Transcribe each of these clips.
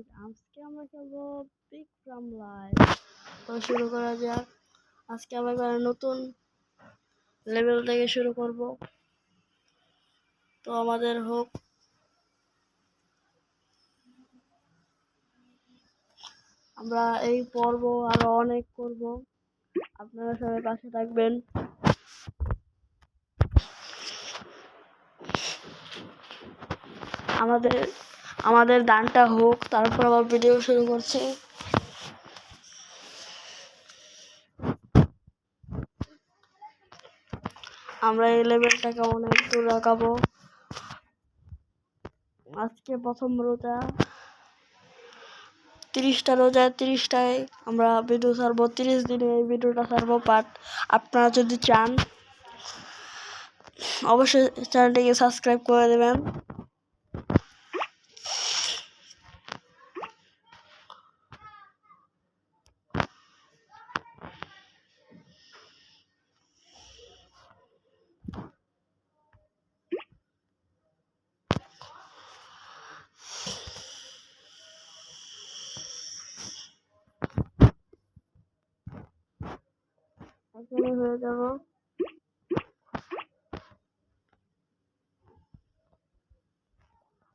Guys আজকে আমরা খেলব বিগ তো শুরু করা যাক। আজকে আমরা নতুন লেভেল থেকে শুরু করব। তো আমাদের হোক। আমরা এই পর্ব আরও অনেক করব। আপনারা সবাই পাশে থাকবেন। আমাদের আমাদের দানটা হোক, তারপর আবার ভিডিও শুরু করছি। আমরা এই লেভেলটাকে অনেক দূর রাখাবো আজকে প্রথম রোজা। তিরিশটা রোজা, তিরিশটায় আমরা ভিডিও ছাড়বো। তিরিশ দিনে এই ভিডিওটা ছাড়বো বাট আপনারা যদি চান, অবশ্যই চ্যানেলটিকে সাবস্ক্রাইব করে দেবেন। এখানে হয়ে যাব।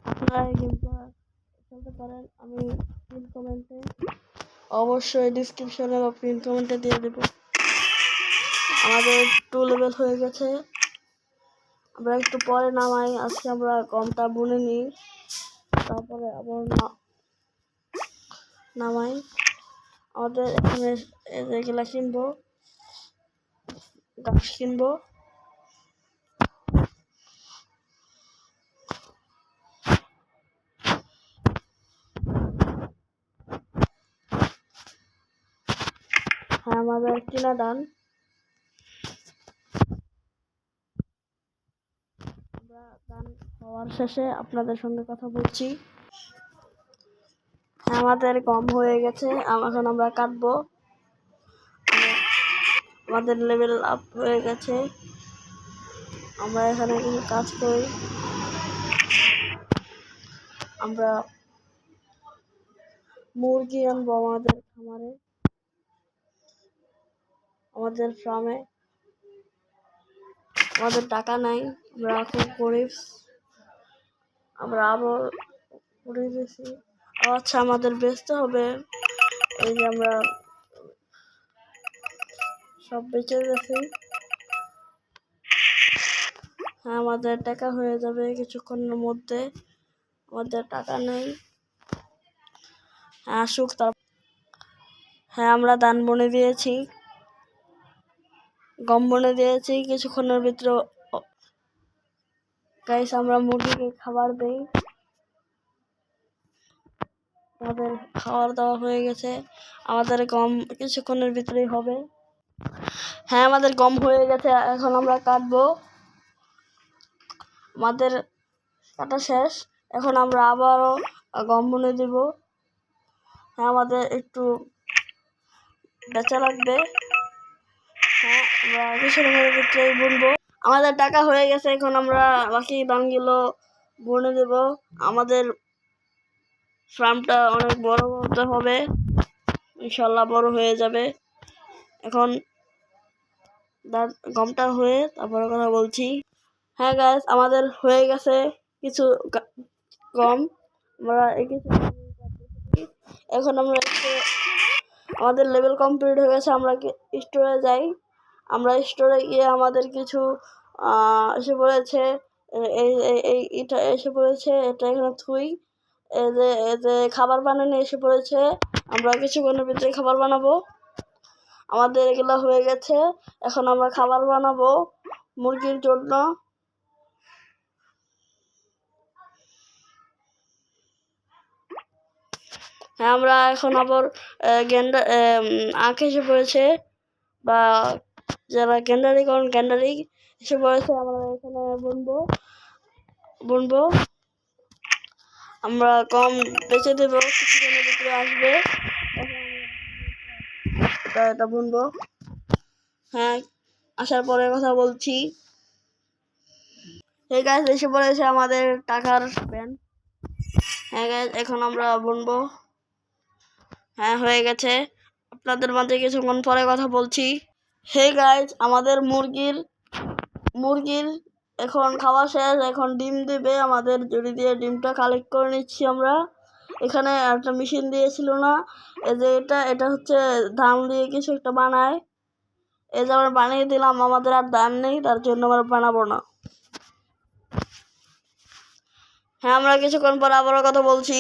আপনারা গেমটা আমি পিন কমেন্টে অবশ্যই ডিসক্রিপশনে বা পিন কমেন্টে দিয়ে দেবো। আমাদের টু লেভেল হয়ে গেছে। আমরা একটু পরে নামাই, আজকে আমরা গমটা বুনে নিই। তারপরে আবার নামাই। আমাদের এখানে এগুলা কিনবো। গাছ কিনবো। হ্যাঁ আমাদের কিনা দান আমরা দান হওয়ার শেষে আপনাদের সঙ্গে কথা বলছি। হ্যাঁ, আমাদের কম হয়ে গেছে এখন আমরা কাটবো। আমাদের লেভেল আপ হয়ে গেছে। আমরা এখানে কিছু কাজ করি। আমরা মুরগি আনব আমাদের খামারে। আমাদের ফার্মে আমাদের টাকা নাই, আমরা খুব গরিব। আমরা আবার গেছি আচ্ছা আমাদের বেচতে হবে। এই যে আমরা সব বেঁচে গেছি। হ্যাঁ আমাদের টাকা হয়ে যাবে কিছুক্ষণের মধ্যে। আমাদের টাকা নেই। হ্যাঁ আসুক তার হ্যাঁ আমরা দান বনে দিয়েছি। গম বনে দিয়েছি, কিছুক্ষণের ভিতরে গাইস আমরা মুরগিকে খাবার দেই। আমাদের খাওয়ার দাওয়া হয়ে গেছে। আমাদের গম কিছুক্ষণের ভিতরেই হবে। হ্যাঁ আমাদের গম হয়ে গেছে, এখন আমরা কাটবো। আমাদের কাটা শেষ, এখন আমরা আবারও গম বুনে দিব। হ্যাঁ আমাদের একটু বেচা লাগবে। হ্যাঁ আমরা বুনবো। আমাদের টাকা হয়ে গেছে, এখন আমরা বাকি দামগুলো বুনে দেব। আমাদের ফার্মটা অনেক বড় হতে হবে, ইনশাল্লাহ বড় হয়ে যাবে। এখন গমটা হয়ে তারপরে কথা বলছি। হ্যাঁ গাছ আমাদের হয়ে গেছে কিছু গম। আমরা কিছু এখন আমরা আমাদের লেভেল কমপ্লিট হয়ে গেছে, আমরা স্টোরে যাই। আমরা স্টোরে গিয়ে আমাদের কিছু এসে পড়েছে এই এটা এসে পড়েছে, এটা এখানে থুই। যে যে খাবার বানানো এসে পড়েছে, আমরা কিছুক্ষণের ভিতরে খাবার বানাবো। আমাদের এগুলো হয়ে গেছে। এখন আমরা খাবার বানাবো মুরগির জন্য। হ্যাঁ আমরা এখন আবার গেন্ডা আখ এসে পড়েছে। বা যারা গেন্ডারি করেন, গেন্ডারি এসে পড়েছে, আমরা এখানে বুনবো। বুনবো। আমরা কম বেঁচে দেবো কিছুক্ষণের ভিতরে আসবে। এটা এটা বুনবো। হ্যাঁ আসার পরে কথা বলছি। এই গাছ এসে পড়েছে আমাদের টাকার প্যান হ্যাঁ guys, এখন আমরা বুনবো। হ্যাঁ হয়ে গেছে। আপনাদের মাঝে কিছুক্ষণ পরে কথা বলছি। হে গাইজ আমাদের মুরগির মুরগির এখন খাওয়া শেষ। এখন ডিম দেবে। আমাদের জড়ি দিয়ে ডিমটা কালেক্ট করে নিচ্ছি আমরা। এখানে একটা মেশিন দিয়েছিল না। এই যে এটা এটা হচ্ছে ধান দিয়ে কিছু একটা বানায়। এই যে আমরা বানিয়ে দিলাম, আমাদের আর ধান নেই, তার জন্য আমরা বানাবো না। হ্যাঁ আমরা কিছুক্ষণ পর আবারও কথা বলছি।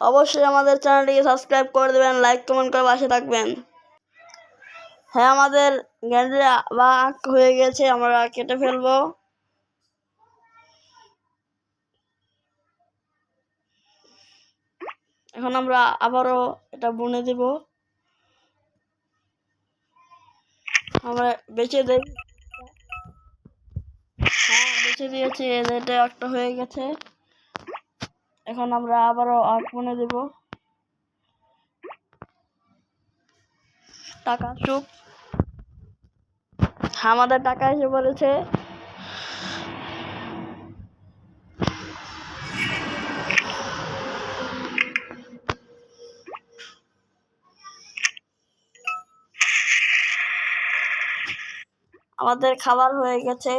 অবশ্যই আমাদের চ্যানেলটিকে সাবস্ক্রাইব করে দেবেন, লাইক, কমেন্ট করে পাশে থাকবেন। হ্যাঁ আমাদের গ্যান্ডে বা হয়ে গেছে, আমরা কেটে ফেলব। এখন আমরা আবারও এটা বুনে দেব। আমরা বেছে দেই। হ্যাঁ বেছে দিয়েছি এটা একটা হয়ে গেছে। এখন আমরা আবারও আখ বুনে দেব। টাকা চুপ। আমাদের টাকা এসে পড়েছে। আমাদের খাবার হয়ে গেছে।